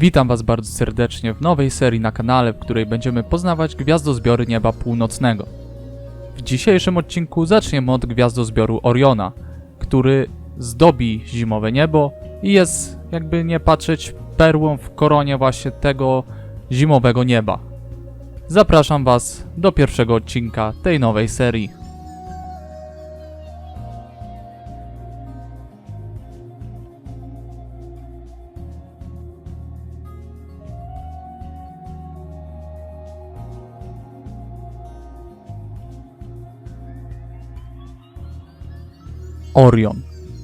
Witam Was bardzo serdecznie w nowej serii na kanale, w której będziemy poznawać gwiazdozbiory nieba północnego. W dzisiejszym odcinku zaczniemy od gwiazdozbioru Oriona, który zdobi zimowe niebo i jest, jakby nie patrzeć, perłą w koronie właśnie tego zimowego nieba. Zapraszam Was do pierwszego odcinka tej nowej serii. Orion,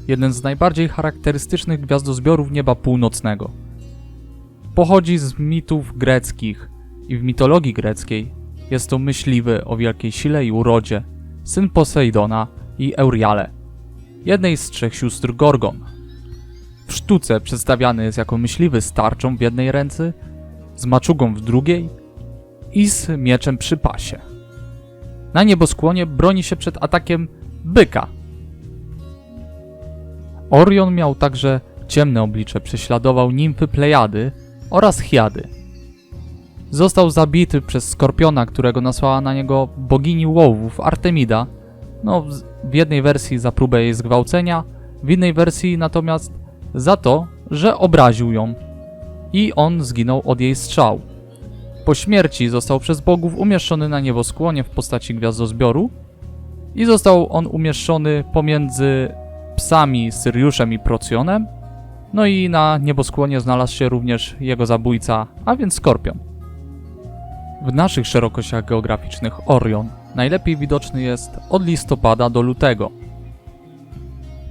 jeden z najbardziej charakterystycznych gwiazdozbiorów nieba północnego. Pochodzi z mitów greckich i w mitologii greckiej jest to myśliwy o wielkiej sile i urodzie, syn Posejdona i Euriale, jednej z trzech sióstr Gorgon. W sztuce przedstawiany jest jako myśliwy z tarczą w jednej ręce, z maczugą w drugiej i z mieczem przy pasie. Na nieboskłonie broni się przed atakiem byka, Orion miał także ciemne oblicze, prześladował nimfy Plejady oraz Chiady. Został zabity przez Skorpiona, którego nasłała na niego bogini łowów Artemida, no w jednej wersji za próbę jej zgwałcenia, w innej wersji natomiast za to, że obraził ją i on zginął od jej strzał. Po śmierci został przez bogów umieszczony na nieboskłonie w postaci gwiazdozbioru i został on umieszczony pomiędzy psami Syriuszem i Procjonem. No i na nieboskłonie znalazł się również jego zabójca, a więc Skorpion. W naszych szerokościach geograficznych Orion najlepiej widoczny jest od listopada do lutego.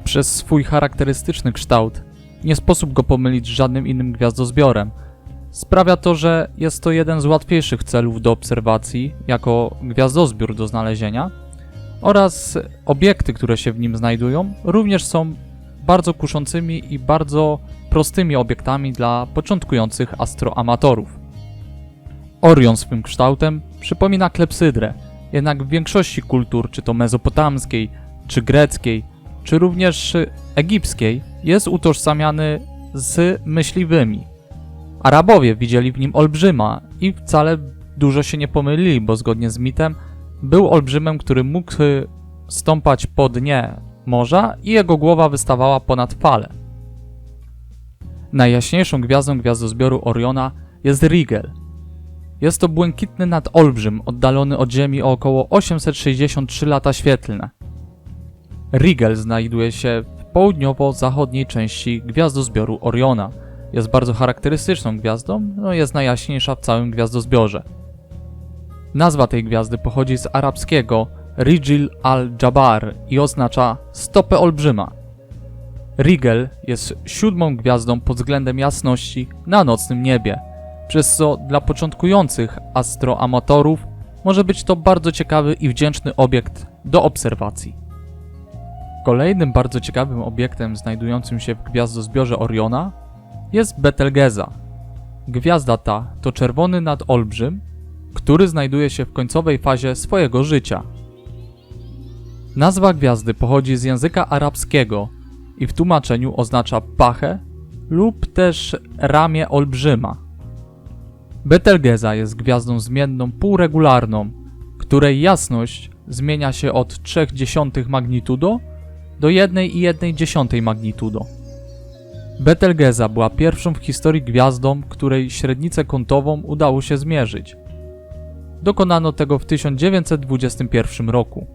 Przez swój charakterystyczny kształt nie sposób go pomylić z żadnym innym gwiazdozbiorem. Sprawia to, że jest to jeden z łatwiejszych celów do obserwacji jako gwiazdozbiór do znalezienia, oraz obiekty, które się w nim znajdują, również są bardzo kuszącymi i bardzo prostymi obiektami dla początkujących astroamatorów. Orion swym kształtem przypomina klepsydrę, jednak w większości kultur, czy to mezopotamskiej, czy greckiej, czy również egipskiej, jest utożsamiany z myśliwymi. Arabowie widzieli w nim olbrzyma i wcale dużo się nie pomylili, bo zgodnie z mitem był olbrzymem, który mógł y, stąpać po dnie morza i jego głowa wystawała ponad fale. Najjaśniejszą gwiazdą gwiazdozbioru Oriona jest Rigel. Jest to błękitny nadolbrzym oddalony od Ziemi o około 863 lata świetlne. Rigel znajduje się w południowo-zachodniej części gwiazdozbioru Oriona. Jest bardzo charakterystyczną gwiazdą, no jest najjaśniejsza w całym gwiazdozbiorze. Nazwa tej gwiazdy pochodzi z arabskiego Rijil al-Jabar i oznacza stopę olbrzyma. Rigel jest siódmą gwiazdą pod względem jasności na nocnym niebie, przez co dla początkujących astroamatorów może być to bardzo ciekawy i wdzięczny obiekt do obserwacji. Kolejnym bardzo ciekawym obiektem znajdującym się w gwiazdozbiorze Oriona jest Betelgeza. Gwiazda ta to czerwony nadolbrzym, który znajduje się w końcowej fazie swojego życia. Nazwa gwiazdy pochodzi z języka arabskiego i w tłumaczeniu oznacza pachę lub też ramię olbrzyma. Betelgeza jest gwiazdą zmienną półregularną, której jasność zmienia się od 0,3 magnitudo do 1,1 magnitudo. Betelgeza była pierwszą w historii gwiazdą, której średnicę kątową udało się zmierzyć. Dokonano tego w 1921 roku.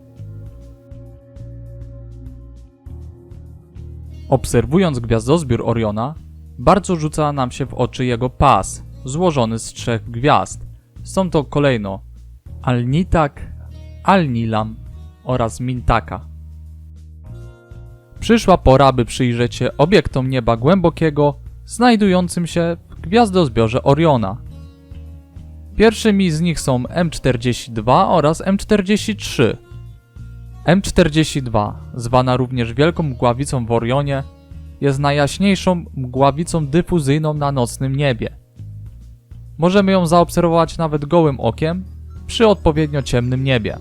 Obserwując gwiazdozbiór Oriona, bardzo rzuca nam się w oczy jego pas, złożony z trzech gwiazd. Są to kolejno Alnitak, Alnilam oraz Mintaka. Przyszła pora, by przyjrzeć się obiektom nieba głębokiego, znajdującym się w gwiazdozbiorze Oriona – Pierwszymi z nich są M42 oraz M43. M42, zwana również Wielką Mgławicą w Orionie, jest najjaśniejszą mgławicą dyfuzyjną na nocnym niebie. Możemy ją zaobserwować nawet gołym okiem przy odpowiednio ciemnym niebie.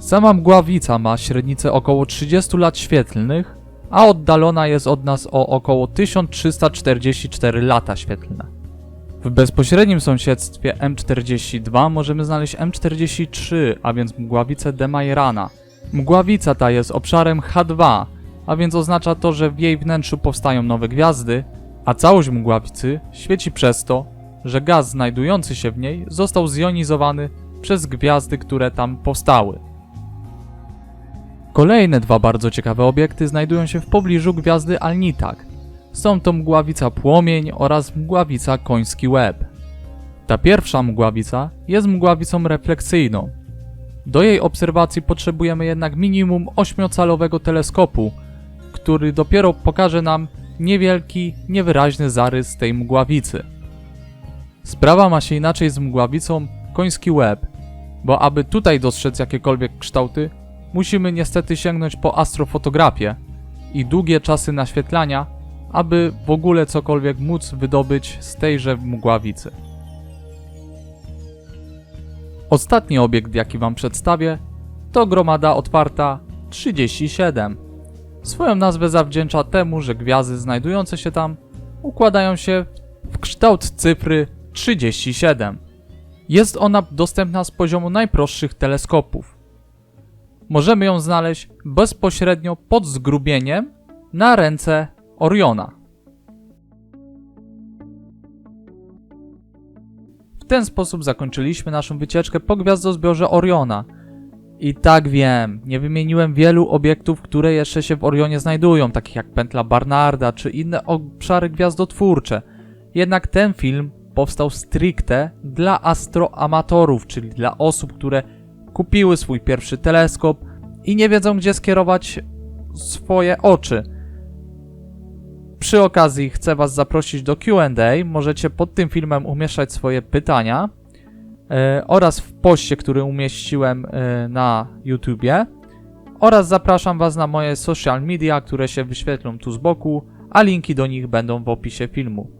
Sama mgławica ma średnicę około 30 lat świetlnych, a oddalona jest od nas o około 1344 lata świetlne. W bezpośrednim sąsiedztwie M42 możemy znaleźć M43, a więc mgławicę de Majerana. Mgławica ta jest obszarem H2, a więc oznacza to, że w jej wnętrzu powstają nowe gwiazdy, a całość mgławicy świeci przez to, że gaz znajdujący się w niej został zjonizowany przez gwiazdy, które tam powstały. Kolejne dwa bardzo ciekawe obiekty znajdują się w pobliżu gwiazdy Alnitak. Są to mgławica Płomień oraz mgławica Koński Łeb. Ta pierwsza mgławica jest mgławicą refleksyjną. Do jej obserwacji potrzebujemy jednak minimum 8-calowego teleskopu, który dopiero pokaże nam niewielki, niewyraźny zarys tej mgławicy. Sprawa ma się inaczej z mgławicą Koński Łeb, bo aby tutaj dostrzec jakiekolwiek kształty, musimy niestety sięgnąć po astrofotografię i długie czasy naświetlania, aby w ogóle cokolwiek móc wydobyć z tejże mgławicy. Ostatni obiekt, jaki Wam przedstawię, to gromada otwarta 37. Swoją nazwę zawdzięcza temu, że gwiazdy znajdujące się tam układają się w kształt cyfry 37. Jest ona dostępna z poziomu najprostszych teleskopów. Możemy ją znaleźć bezpośrednio pod zgrubieniem na ręce Oriona. W ten sposób zakończyliśmy naszą wycieczkę po gwiazdozbiorze Oriona. I tak wiem, nie wymieniłem wielu obiektów, które jeszcze się w Orionie znajdują, takich jak pętla Barnarda czy inne obszary gwiazdotwórcze. Jednak ten film powstał stricte dla astroamatorów, czyli dla osób, które kupiły swój pierwszy teleskop i nie wiedzą, gdzie skierować swoje oczy. Przy okazji chcę Was zaprosić do QA. Możecie pod tym filmem umieszczać swoje pytania e, oraz w poście, który umieściłem e, na YouTubie. Oraz zapraszam Was na moje social media, które się wyświetlą tu z boku, a linki do nich będą w opisie filmu.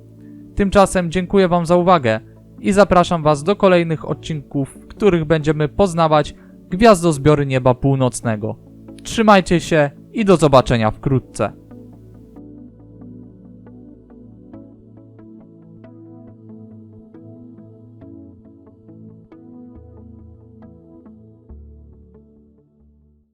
Tymczasem dziękuję Wam za uwagę i zapraszam Was do kolejnych odcinków, w których będziemy poznawać gwiazdozbiory nieba północnego. Trzymajcie się i do zobaczenia wkrótce.